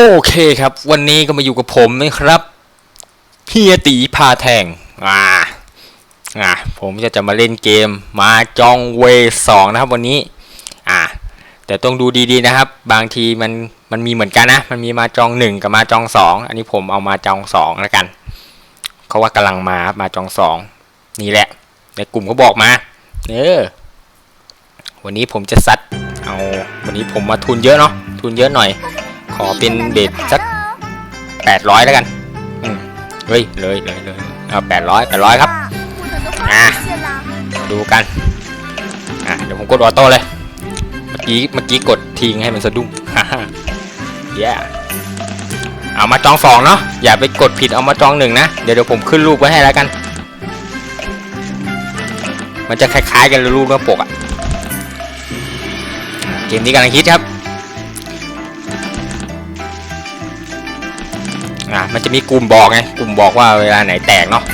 โอเคครับ วันนี้ก็มาอยู่กับผมนะครับเฮียตีพาแทงอ่าอ่าผมจะจะมาเล่นเกมมาจองเวสองนะครับวันนี้อ่าแต่ต้องดูดีๆนะครับ บางทีมันมันมีเหมือนกันนะ มันมีมาจองหนึ่งกับมาจองสองอันนี้ผมเอามาจองสองแล้วกันเขาว่ากำลังมาครับมาจองสองนี่แหละ ในกลุ่มเขาบอกมาเออวันนี้ผมจะซัดเอาวันนี้ผมมาทุนเยอะเนาะทุนเยอะหน่อย อเป็นเบ็ดสักแปดร้อยแล้วกันอืมเฮ้ยเลยเลยเลยเอาแปดร้อยแปดร้อยครับอะมาดูกันอะเดี๋ยวผมกดออโต้เลย เมื่อกี้เมื่อกี้กดทิ้งให้มันสะดุ้งฮ่าฮ่าเย้เอามาจองสองเนาะอย่าไปกดผิดเอามาจองหนึ่งนะเดี๋ยวเดี๋ยวผมขึ้นรูปไว้ให้แล้วกัน มันจะคล้ายๆกันเลยรูปหน้าปกอะอะเกมนี้กำลังฮิตครับ มันจะมีกลุ่มบอกไง กลุ่มบอกว่าเวลาไหนแตกเนาะ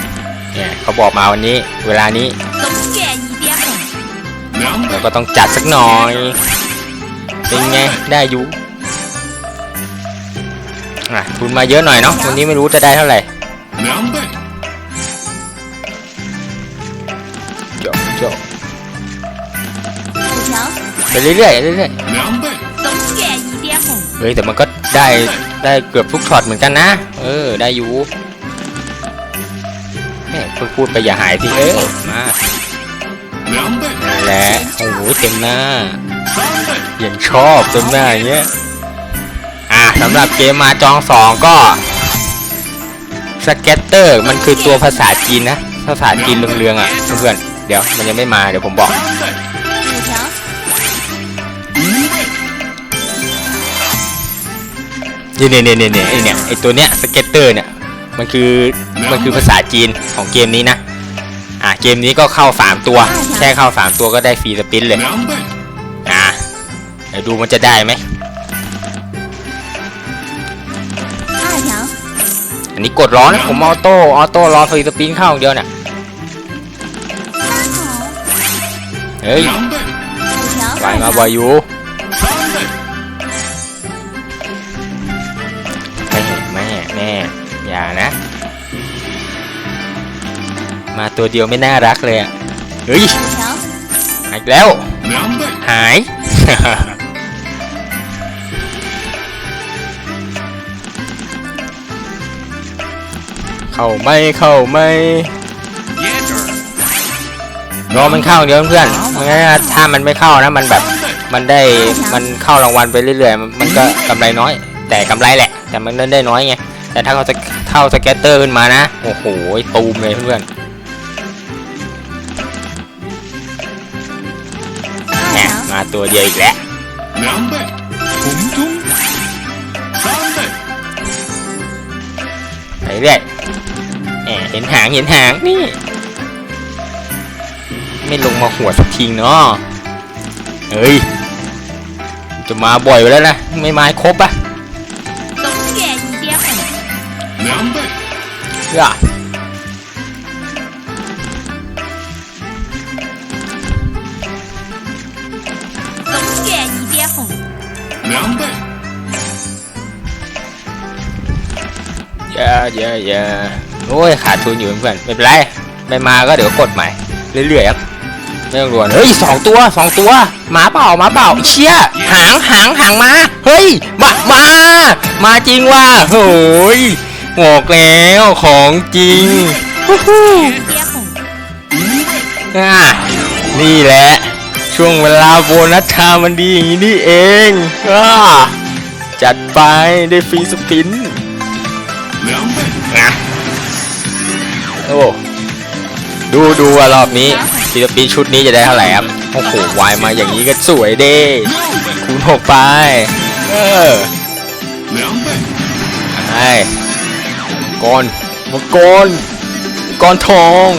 เนี่ยเขาบอกมาวันนี้ เวลานี้ เราก็ต้องจัดสักหน่อย เป็นไง ได้อยู่อะทุนมาเยอะหน่อยเนาะ วันนี้ไม่รู้จะได้เท่าไหร่เจาเจาะไปเรื่อยๆเรื่อยๆเฮ้ยแต่มันก็ ได้ได้เกือบทุกช็อตเหมือนกันนะ เออ ได้อยู่แม่พูดพูดไปอย่าหายสิเออมาและโอ้โหเต็มหน้ายังชอบเต็มหน้าอย่างเงี้ยอะสำหรับเกมมาจองสองก็สเก็ตเตอร์มันคือตัวภาษาจีนนะ ภาษาจีนเรืองๆอะเพื่อนเดี๋ยวมันยังไม่มาเดี๋ยวผมบอก เนี่ยเนี่ยเนี่ยเนี่ยไอเนี่ยไอตัวเนี้ยสเก็ตเตอร์เนี่ยมันคือมันคือภาษาจีนของเกมนี้นะอะเกมนี้ก็เข้าสามตัว แค่เข้าสามตัวก็ได้ฟรีสปินเลยอะเดี๋ยวดูมันจะได้ไหมอันนี้กดร้อนะผมออโต้ออโต้ร้อฟรีสปินเข้าอย่เดียวเนี่ยเฮ้ยไปวมาไหวอยู่ มาตัวเดียวไม่น่ารักเลยอะ เฮ้ย หายแล้ว หาย เข้าไม่เข้าไม่รอมันเข้าเดี๋ยวเพื่อนไม่งั้นถ้ามันไม่เข้านะ มันแบบมันได้มันเข้ารางวัลไปเรื่อยๆ มันก็กำไรน้อย แต่กำไรแหละ แต่มันได้น้อยไงแต่ถ้าเขาจะเข้าสเก็ตเตอร์ขึ้นมานะ โอ้โหตูมเลยเพื่อน ตัวเดียวอีกแล้วไปเรื่อยแหมเห็นหางเห็นหางนี่ ไม่ลงมาหัวสักทีเนาะเฮ้ย จะมาบ่อยไปแล้วนะ ไม่มาครบปะเพื่อ number? ะโอ้ยขาดทุนอยู่เพื่อนไม่เป็นไร ไม่มาก็เดี๋ยวกดใหม่ เรื่อยๆครับไม่ต้องรวนเฮ้ยสองตัวสองตัวหมาเปล่าหมาเปล่าเชี่ยหางหางหางมาเฮ้ยมามามาจริงว่ะโหยหอกแล้วของจริงฮู้อ่านี่แหละ ช่วงเวลาโบนัสทามันดีอย่างนี้นี่เองจัดไปได้ฟรีสปินนะโอ้ดูดูว่ารอบนี้ศิลปินชุดนี้จะได้เท่าไหร่ครับโอ้โหวายมาอย่างนี้ก็สวยเด้คูณหกไป เออไอ้ก้อนมักกรก้อนทอง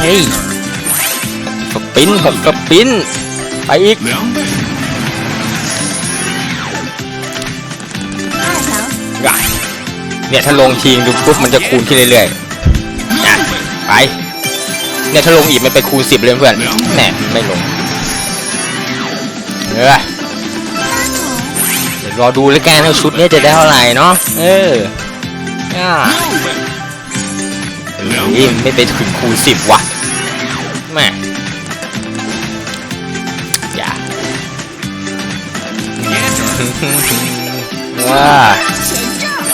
เฮ้ ปิ้นหกกระปิ้นไปอีกเนี่ยถ้าลงทีงดูปุ๊บมันจะคูณขึ้นเรื่อยๆไป เนี่ยถ้าลงอีกมันไปคูณสิบเลยเพื่อนแน่ไม่ลงเออเดี๋ยวรอดูแล้วกันว่าชุดนี้จะได้เท่าไหร่เนาะเออนี่ไม่ไปถึงคูณสิบวะแม่ ว้า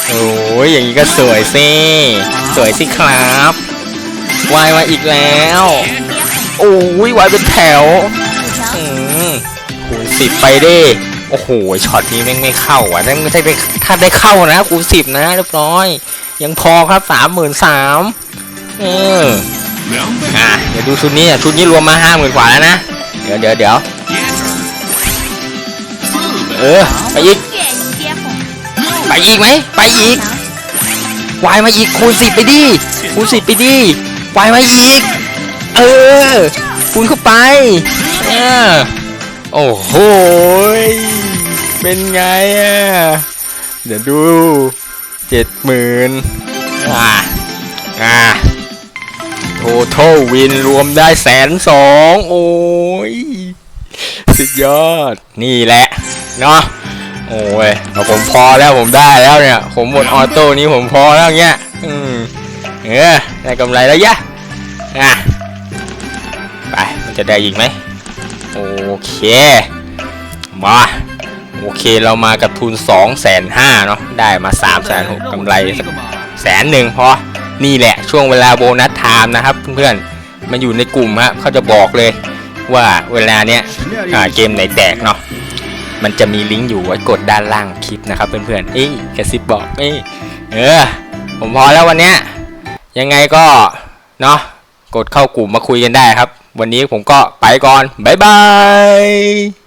โอ้ยอย่างนี้ก็สวยสิ สวยสิครับวายมาอีกแล้ว โอ้ยวายเป็นแถวอืมคูสิบไปดิ โอ้โห ช็อตนี้แม่งไม่เข้าอะนั่ไม่ใปถ้าได้เข้านะกูสิบนะเรียบร้อย ยังพอครับสามหมื่นสามเอออะ เดี๋ยวดูชุดนี้ชุดนี้รวมมาห้าหมื่นกว่าแล้วนะ เดี๋ยวเดี๋ยวเดี๋ยว ออ ไปอีก ไปอีกไหม ไปอีกวายมาอีกคูณสิบไปดิ คูณสิบไปดิวายมาอีก เออ คูณเข้าไป เออ โอ้โห เป็นไงอะ เดี๋ยวดูเจ็ดหมื่นอ่า อ่าโททอลวินรวมได้แสนสอง โอ้ย สุดยอด นี่แหละ เนาะโอ้ยเอาผมพอแล้วผมได้แล้วเนี่ย ผมหมดออโต้นี้ผมพอแล้วเงี้ยอืมเออได้กำไรแล้วยะอะไปมันจะได้อีกไหมโอเค มาโอเคเรามากับทุน2องแสนห้าเนาะได้มา3ามแสนหกกำไรแสนหนึ่งพอนี่แหละช่วงเวลาโบนัสไทม์นะครับเพื่อนๆมันอยู่ในกลุ่มฮะเขาจะบอกเลยว่าเวลาเนี้ยเกมไหนแตกเนาะ มันจะมีลิงก์อยู่ไว้กดด้านล่างคลิปนะครับเพื่อนๆเอ้ยกระซิบบอกเอ้ยเออผมพอแล้ววันเนี้ยยังไงก็เนาะกดเข้ากลุ่มมาคุยกันได้ครับ วันนี้ผมก็ไปก่อน บ๊ายบาย